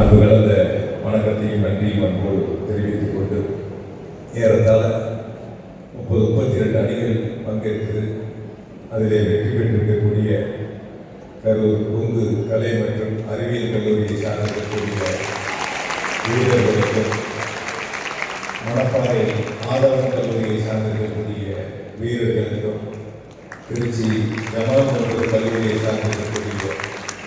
அன்பு கலந்த வணக்கத்தையும் நன்றியும் அன்போடு தெரிவித்துக் கொண்டு ஏறத்தாழ முப்பது முப்பத்தி ரெண்டு அணிகள் பங்கேற்று அதிலே வெற்றி பெற்றிருக்கக்கூடிய கரூர் கொங்கு கலை மற்றும் அறிவியல் கல்லூரியை சார்ந்திருக்கக்கூடிய வீரர்களுக்கும் மணப்பாறை ஆதவன் கல்லூரியை சார்ந்திருக்கக்கூடிய வீரர்களுக்கும் திருச்சி ஜமால் மருத்துவ கல்லூரியை சார்ந்திருக்கக்கூடிய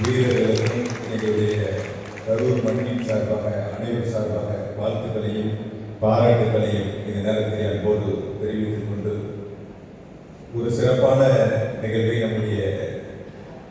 வீரர்களுக்கும் எங்களுடைய கரூர் மண்ணின் சார்பாக அனைவர் சார்பாக வாழ்த்துக்களையும் பாராட்டுகளையும் இந்த நேரத்தில் அன்போடு தெரிவித்துக் கொண்டு ஒரு சிறப்பான நிகழ்வை நம்முடைய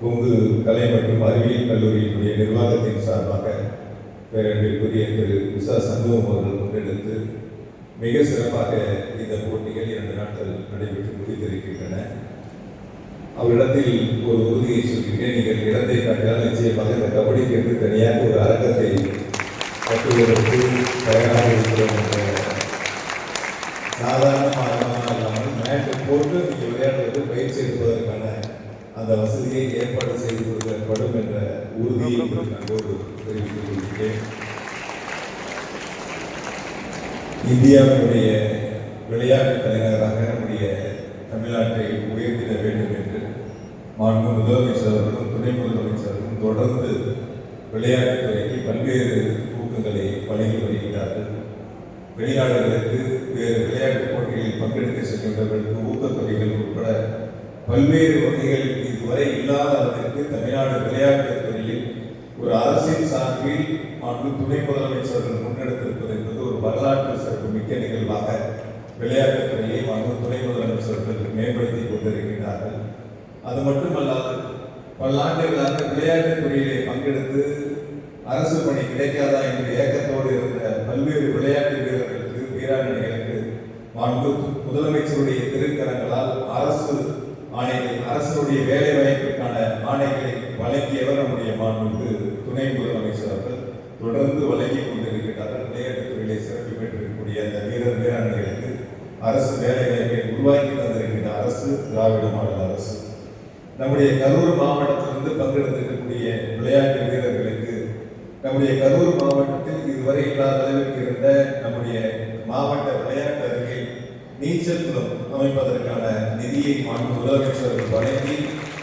கொங்கு கலை மற்றும் அறிவியல் கல்லூரியினுடைய நிர்வாகத்தின் சார்பாக பேரன்பிற்குரிய திரு உஷா சண்முகம் அவர்கள் முன்னெடுத்து மிக சிறப்பாக இந்த போட்டிகள் இரண்டு நாட்கள் நடைபெற்று முடித்திருக்கின்றன. அவரிடத்தில் ஒரு உறுதியை சொல்கிறேன் நீங்கள் இடத்தை கண்டால் நிச்சயமாக இந்த கபடிக்கு என்று தனியாக ஒரு அரங்கத்தை கட்டுவதற்கு தயாராக இருக்கிறோம் சாதாரணமாக இல்லாமல் மேட்டை போட்டு நீங்கள் விளையாடுவது பயிற்சி எடுப்பதற்கான அந்த வசதியை ஏற்பாடு செய்து கொடுக்கப்படும் என்ற உறுதியை நன்கோடு தெரிவித்துக் கொள்கிறேன். இந்தியாவினுடைய விளையாட்டு தலைநகராக நம்முடைய தமிழ்நாட்டை உயர்த்திட வேண்டும் என்று மாண்பு முதலமைச்சர் அவர்களும் துணை முதலமைச்சர்களும் தொடர்ந்து விளையாட்டுத்துறைக்கு பல்வேறு ஊக்கங்களை வழங்கி வருகிறார்கள். வெளிநாடுகளுக்கு வேறு விளையாட்டுப் போட்டிகளில் பங்கெடுக்க செல்கின்றவர்களுக்கு ஊக்கத்தொகைகள் உட்பட பல்வேறு வகைகள் இதுவரை இல்லாத அளவிற்கு தமிழ்நாடு விளையாட்டுத் துறையில் ஒரு அரசின் சார்பில் மாண்பு துணை முதலமைச்சர்கள் முன்னெடுத்திருப்பது என்பது ஒரு வரலாற்று சிறப்பு மிக்க நிகழ்வாக விளையாட்டுத் துறையை மாண்பு துணை முதலமைச்சர்கள் மேம்படுத்தி கொண்டிருக்கிறார்கள் அது மட்டுமல்லாது பல்லாண்டுகளாக விளையாட்டுத் துறையிலே பங்கெடுத்து அரசு பணி கிடைக்காதா என்ற ஏக்கத்தோடு இருந்த பல்வேறு விளையாட்டு வீரர்களுக்கு வீராங்கனைகளுக்கு மாண்பு. முதலமைச்சருடைய திருக்கரங்களால் அரசு ஆணைகளை அரசுடைய வேலை வாய்ப்பிற்கான ஆணைகளை வழங்கியவர் நம்முடைய மாண்புக்கு துணை முதலமைச்சர் அவர்கள். தொடர்ந்து வழங்கி கொண்டிருக்கிறார்கள் விளையாட்டுத் துறையிலே சிறப்பு பெற்றிருக்கக்கூடிய அந்த வீரர் வீராங்கனைகளுக்கு அரசு வேலை வாய்ப்பை உருவாக்கி தந்திருக்கின்ற அரசு திராவிட மாடல் அரசு. நம்முடைய கரூர் மாவட்டத்திலிருந்து பங்கெடுத்திருக்கக்கூடிய விளையாட்டு வீரர்களுக்கு நம்முடைய கரூர் மாவட்டத்தில் இதுவரை இல்லாத அளவிற்கு இருந்த நம்முடைய மாவட்ட விளையாட்டு அருகில் நீச்சல் குளம் அமைப்பதற்கான நிதியை மாண்பு முதலமைச்சர்கள் வழங்கி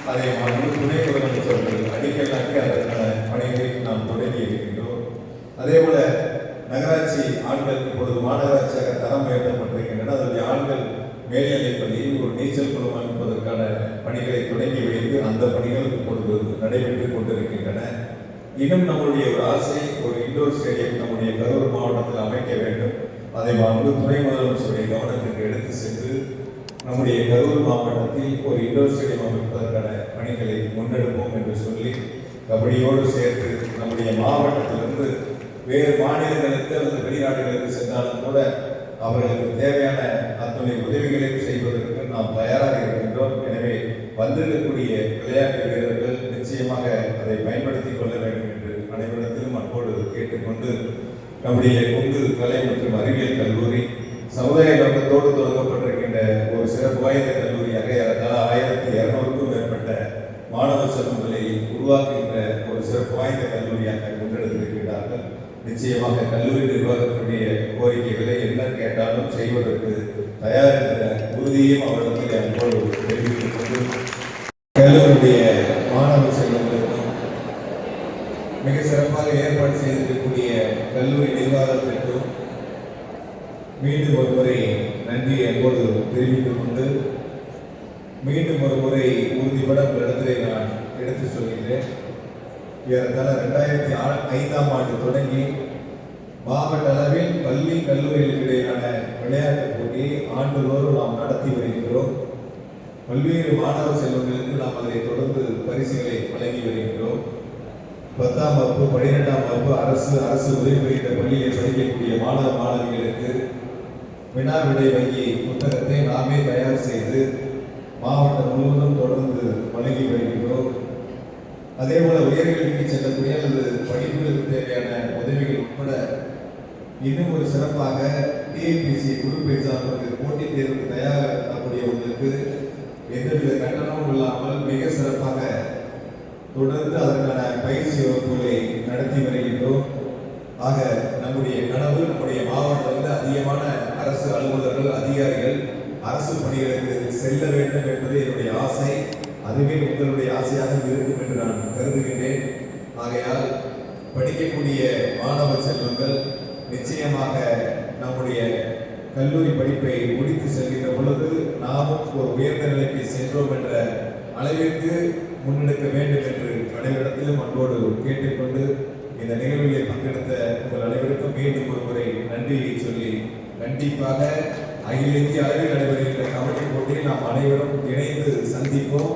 அதை மாண்பு துணை முதலமைச்சர்கள் அடிக்கல் நாட்டி அதற்கான பணிகளை நாம் தொடங்கி இருக்கின்றோம். அதே போல நகராட்சி ஆண்கள் இப்பொழுது மாநகராட்சியாக தரம் உயர்த்தப்பட்டிருக்கின்றன. அதனுடைய ஆண்கள் மேல்நிலைப் பள்ளியில் ஒரு நீச்சல் குளம் அமைப்பதற்கான பணிகளை தொடங்கி வைத்து அந்த பணிகள் இப்பொழுது நடைபெற்றுக் கொண்டிருக்கின்றன. இன்னும் நம்முடைய ஒரு ஆசை ஒரு இண்டோர் ஸ்டேடியம் நம்முடைய கரூர் மாவட்டத்தில் அமைக்க வேண்டும். அதை வந்து துணை முதலமைச்சருடைய கவனத்திற்கு எடுத்து சென்று நம்முடைய கரூர் மாவட்டத்தில் ஒரு இண்டோர் ஸ்டேடியம் அமைப்பதற்கான பணிகளை முன்னெடுப்போம் என்று சொல்லி கபடியோடு சேர்த்து நம்முடைய மாவட்டத்திலிருந்து வேறு மாநிலங்களுக்கு அல்லது வெளிநாடுகளுக்கு சென்றாலும் கூட அவர்களுக்கு தேவையான அத்துணை உதவிகளையும் செய்வதற்கு நாம் தயாராக இருக்கின்றோம். எனவே வந்திருக்கக்கூடிய விளையாட்டு வீரர்கள் நிச்சயமாக அதை பயன்படுத்திக் கொள்ள வேண்டும் என்று அனைவரிடத்திலும் அன்போடு கேட்டுக்கொண்டு நம்முடைய கொங்கு கலை மற்றும் அறிவியல் கல்லூரி சமுதாய நோக்கத்தோடு தொடங்கப்பட்ட ஒரு சிறப்பு வாய்ந்த கல்லூரியாக ஏறத்தாழ ஆயிரத்தி இருநூறுக்கும் மேற்பட்ட மாணவ செல்வங்களை உருவாக்குகின்ற ஒரு சிறப்பு வாய்ந்த கல்லூரியாக முன்னெடுத்திருக்கிறார்கள் நிச்சயமாக கல்லூரி நிர்வாகத்தினுடைய கோரிக்கைகளை என்ன கேட்டாலும் செய்வதற்கு தயார் என்ற உறுதியும் அவரிடத்தில் அன்போடு தெரிவித்துக் கொண்டு கல்லூரியுடைய மாணவ செல்வங்களுக்கும் மிக சிறப்பாக ஏற்பாடு செய்திருக்கக்கூடிய கல்லூரி நிர்வாகத்திற்கும் மீண்டும் ஒரு முறை நன்றி அன்போடு தெரிவித்துக் கொண்டு மீண்டும் ஒரு முறை உறுதிபட உங்களிடத்திலே நான் எடுத்து சொல்கின்றேன். ஏறத்தாழ ரெண்டாயிரத்தி ஆ- ஐந்தாம் ஆண்டு தொடங்கி மாவட்ட அளவில் பள்ளி கல்லூரிகளுக்கு இடையிலான விளையாட்டுப் போட்டியை ஆண்டுதோறும் நாம் நடத்தி வருகின்றோம். பல்வேறு மாணவ செல்வங்களுக்கு நாம் அதை தொடர்ந்து பரிசுகளை வழங்கி வருகின்றோம். பத்தாம் வகுப்பு பன்னிரெண்டாம் வகுப்பு அரசு அரசு உதவி பெறுகின்ற பள்ளியில் படிக்கக்கூடிய மாணவ மாணவிகளுக்கு வினா விடை வங்கி புத்தகத்தை நாமே தயார் செய்து மாவட்டம் முழுவதும் தொடர்ந்து வழங்கி வருகின்றோம். அதே போல உயர்கல்விக்கு செல்லக்கூடிய அல்லது படிப்புகளுக்கு தேவையான உதவிகள் உட்பட இன்னும் ஒரு சிறப்பாக டிஎன்பிசி குரூப் எக்ஸாமுக்கு போட்டித் தேர்வுக்கு தயாராகக்கூடியவர்களுக்கு எந்தவித கட்டணமும் இல்லாமல் மிக சிறப்பாக தொடர்ந்து அதற்கான பயிற்சி வகுப்புகளை நடத்தி வருகின்றோம். ஆக நம்முடைய கனவு நம்முடைய மாவட்டத்தில் அதிகமான அரசு அலுவலர்கள் அதிகாரிகள் அரசு பணிகளுக்கு செல்ல வேண்டும் என்பது என்னுடைய ஆசை. அதுவே உங்களுடைய ஆசையாக இருக்கும் என்று நான் கருதுகின்றேன். ஆகையால் படிக்கக்கூடிய மாணவ செல்வங்கள் நிச்சயமாக நம்முடைய கல்லூரி படிப்பை முடித்து செல்கின்ற பொழுது நாமும் ஒரு உயர்ந்த நிலைக்கு சென்றோம் என்ற அளவிற்கு முன்னெடுக்க வேண்டும் என்று அனைவரிடத்திலும் அன்போடு கேட்டுக்கொண்டு இந்த நிகழ்விலே பங்கெடுத்த உங்கள் அனைவருக்கும் மீண்டும் ஒரு முறை நன்றியை சொல்லி கண்டிப்பாக அகில இந்திய அளவில் நடைபெறுகின்ற கபடி போட்டியில் நாம் அனைவரும் இணைந்து சந்திப்போம்.